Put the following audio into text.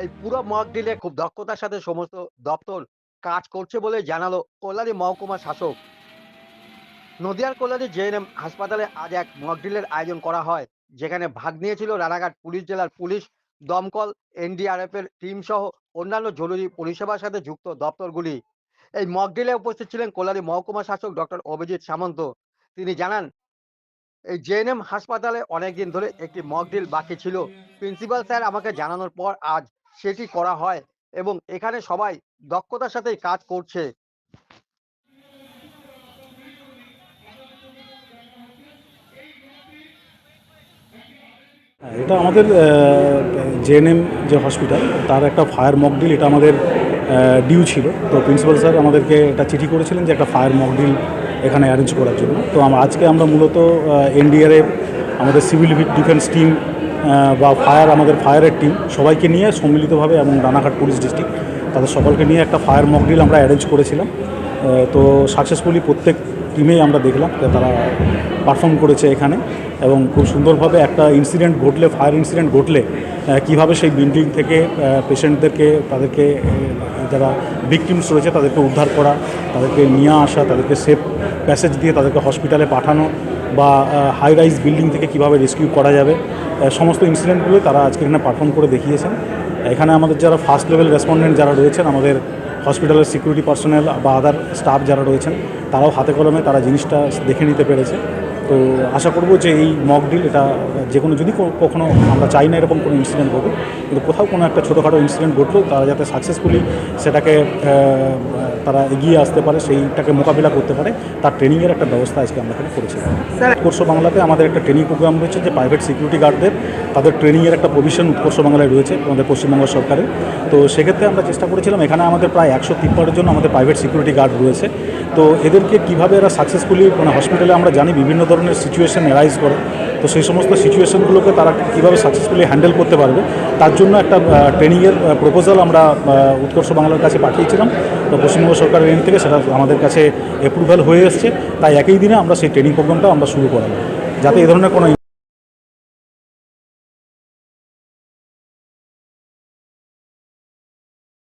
এই পুরো mock delay খুব দক্ষতার সাথে সমস্ত দপ্তর কাজ করছে বলে জানালো কল্যাণী মহকুমা শাসক। নদিয়ার কল্যাণী জেএনএম হাসপাতালে আজ এক মক ড্রিলের আয়োজন করা হয়, যেখানে ভাগ নিয়েছিল রানাঘাট পুলিশ জেলার পুলিশ, দমকল এনডিআরএফ এর টিম সহ অন্যান্য জরুরি পরিষেবার সাথে যুক্ত দপ্তরগুলি। এই মক ড্রিলে উপস্থিত ছিলেন কল্যাণী মহকুমা শাসক ডক্টর অভিজিৎ সামন্ত। তিনি জানান, এই জেএনএম হাসপাতালে অনেকদিন ধরে একটি মক ড্রিল বাকি ছিল। প্রিন্সিপাল স্যার আমাকে জানানোর পর আজ সেটি করা হয় এবং এখানে সবাই দক্ষতার সাথে কাজ করছে। হ্যাঁ, এটা আমাদের জেএনএম যে হসপিটাল তার একটা ফায়ার মকডিল এটা আমাদের ডিউ ছিল। তো প্রিন্সিপাল স্যার আমাদেরকে একটা চিঠি করেছিলেন যে একটা ফায়ার মকডিল এখানে অ্যারেঞ্জ করার জন্য। তো আজকে আমরা মূলত এনডিআরএফ আমাদের সিভিল ডিফেন্স টিম বা ফায়ার, আমাদের ফায়ারের টিম সবাইকে নিয়ে সম্মিলিতভাবে এবং রানাঘাট পুলিশ ডিস্ট্রিক্ট তাদের সকলকে নিয়ে একটা ফায়ার মকডিল আমরা অ্যারেঞ্জ করেছিলাম। তো সাকসেসফুলি প্রত্যেক টিমেই আমরা দেখলাম যে তারা পারফর্ম করেছে এখানে এবং খুব সুন্দরভাবে একটা ইনসিডেন্ট ঘটলে ফায়ার ইনসিডেন্ট ঘটলে কীভাবে সেই বিল্ডিং থেকে পেশেন্টদেরকে তাদেরকে যারা ভিকটিমস রয়েছে তাদেরকে উদ্ধার করা, তাদেরকে নিয়ে আসা, তাদেরকে সেফ প্যাসেজ দিয়ে তাদেরকে হসপিটালে পাঠানো বা হাই রাইজ বিল্ডিং থেকে কীভাবে রেস্কিউ করা যাবে সমস্ত ইনসিডেন্টগুলো তারা আজকে এখানে পারফর্ম করে দেখিয়েছেন। এখানে আমাদের যারা ফার্স্ট লেভেল রেসপন্ডেন্ট যারা রয়েছেন, আমাদের হসপিটালের সিকিউরিটি পার্সোনেল বা আদার স্টাফ যারা রয়েছেন, তারাও হাতে কলমে তারা জিনিসটা দেখে নিতে পেরেছে। তো আশা করব যে এই মক ডিল এটা যে কোনো যদি কো- কখনো আমরা চাই না এরকম কোনো ইনসিডেন্ট ঘটে কিন্তু কোথাও কোনো একটা ছোটোখাটো ইনসিডেন্ট ঘটলেও তারা যাতে সাকসেসফুলি সেটাকে তারা এগিয়ে আসতে পারে, সেইটাকে মোকাবিলা করতে পারে, তার ট্রেনিংয়ের একটা ব্যবস্থা আজকে আমরা এখানে করেছিলাম উৎকর্ষ বাংলাতে আমাদের একটা ট্রেনিং প্রোগ্রাম রয়েছে যে প্রাইভেট সিকিউরিটি গার্ডদের তাদের ট্রেনিংয়ের একটা প্রভিশন উৎকর্ষ বাংলায় রয়েছে আমাদের পশ্চিমবঙ্গ সরকারের। তো সেক্ষেত্রে আমরা চেষ্টা করেছিলাম, এখানে আমাদের প্রায় একশো তিপ্পান্নের জন্য আমাদের প্রাইভেট সিকিউরিটি গার্ড রয়েছে। তো এদেরকে কীভাবে এরা সাকসেসফুলি মানে হসপিটালে আমরা জানি বিভিন্ন ধরনের সিচুয়েশন অ্যারাইজ করে। তো সেই সমস্ত সিচুয়েশানগুলোকে তারা কীভাবে সাকসেসফুলি হ্যান্ডেল করতে পারবে, তার জন্য একটা ট্রেনিংয়ের প্রপোজাল আমরা উৎকর্ষ বাংলার কাছে পাঠিয়েছিলাম। তো পশ্চিমবঙ্গ সরকারের এন থেকে সেটা আমাদের কাছে অ্যাপ্রুভাল হয়ে এসছে। তাই একই দিনে আমরা সেই ট্রেনিং প্রোগ্রামটা আমরা শুরু করালাম যাতে এই ধরনের কোনো